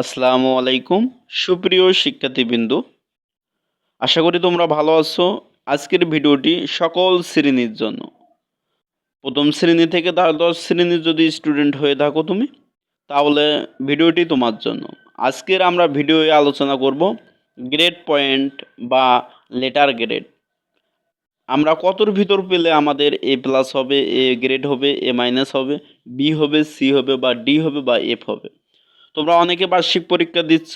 আসসালামু আলাইকুম। সুপ্রিয় শিক্ষার্থীবৃন্দু, আশা করি তোমরা ভালো আছো। আজকের ভিডিওটি সকল শ্রেণির জন্য। প্রথম শ্রেণি থেকে দ্বাদশ শ্রেণির যদি স্টুডেন্ট হয়ে থাকো তুমি, তাহলে ভিডিওটি তোমার জন্য। আজকের আমরা ভিডিওয়ে আলোচনা করব গ্রেড পয়েন্ট বা লেটার গ্রেড আমরা কতর ভিতর পেলে আমাদের এ প্লাস হবে এ গ্রেড হবে এ মাইনাস হবে বি হবে সি হবে বা ডি হবে বা এফ হবে। তোমরা অনেকে বার্ষিক পরীক্ষা দিচ্ছ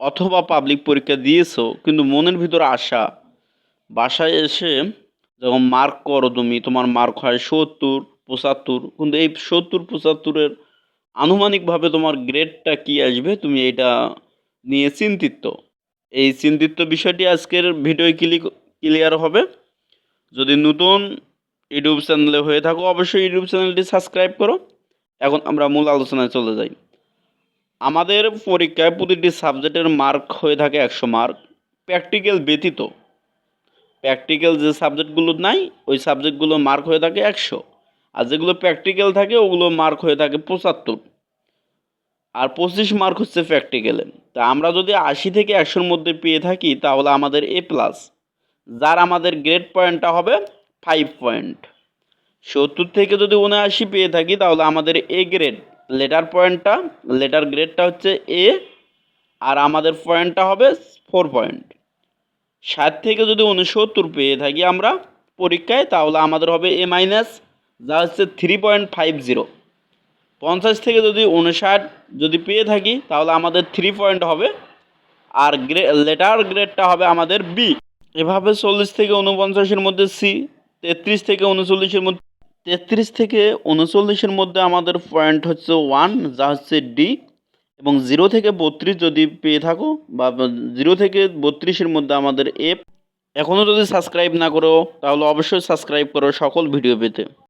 অথবা পাবলিক পরীক্ষা দিয়েছ, কিন্তু মনের ভিতরে আশা। বাসায় এসে যখন মার্ক করো তুমি, তোমার মার্ক হয় সত্তর, পঁচাত্তর, কিন্তু এই সত্তর, পঁচাত্তরের আনুমানিকভাবে তোমার গ্রেডটা কি আসবে, তুমি এটা নিয়ে চিন্তিত। এই চিন্তিত বিষয়টি আজকের ভিডিও ক্লিক ক্লিয়ার হবে। যদি নতুন ইউটিউব চ্যানেলে হয়ে থাকো, অবশ্যই ইউটিউব চ্যানেলটি সাবস্ক্রাইব করো। এখন আমরা মূল আলোচনায় চলে যাই। আমাদের পরীক্ষায় প্রতিটি সাবজেক্টের মার্ক হয়ে থাকে একশো মার্ক প্র্যাকটিক্যাল ব্যতীত। প্র্যাকটিক্যাল যে সাবজেক্টগুলো নাই, ওই সাবজেক্টগুলো মার্ক হয়ে থাকে একশো। আর যেগুলো প্র্যাকটিক্যাল থাকে, ওগুলো মার্ক হয়ে থাকে পঁচাত্তর। আর পঁচিশ মার্ক হচ্ছে প্র্যাকটিক্যালে তা আমরা যদি আশি থেকে একশোর মধ্যে পেয়ে থাকি, তাহলে আমাদের এ প্লাস যার আমাদের গ্রেড পয়েন্টটা হবে ফাইভ পয়েন্ট সত্তর থেকে যদি উনআশি পেয়ে থাকি, তাহলে আমাদের এ গ্রেড লেটার পয়েন্টটা লেটার গ্রেডটা হচ্ছে এ আর আমাদের পয়েন্টটা হবে ফোর পয়েন্ট ষাট থেকে যদি উনসত্তর পেয়ে থাকি আমরা পরীক্ষায়, তাহলে আমাদের হবে এ মাইনাস যা হচ্ছে থ্রি পয়েন্ট ফাইভ জিরো পঞ্চাশ থেকে যদি উনষাট যদি পেয়ে থাকি, তাহলে আমাদের থ্রি পয়েন্ট হবে, আর গ্রে লেটার গ্রেডটা হবে আমাদের বি এভাবে চল্লিশ থেকে উনপঞ্চাশের মধ্যে সি তেত্রিশ থেকে উনচল্লিশের মধ্যে তেত্রিশ থেকে উনচল্লিশের মধ্যে আমাদের পয়েন্ট হচ্ছে ওয়ান যা হচ্ছে ডি এবং জিরো থেকে বত্রিশ যদি পেয়ে থাকো, বা জিরো থেকে বত্রিশের মধ্যে আমাদের এফ এখনও যদি সাবস্ক্রাইব না করো, তাহলে অবশ্যই সাবস্ক্রাইব করো সকল ভিডিও পেতে।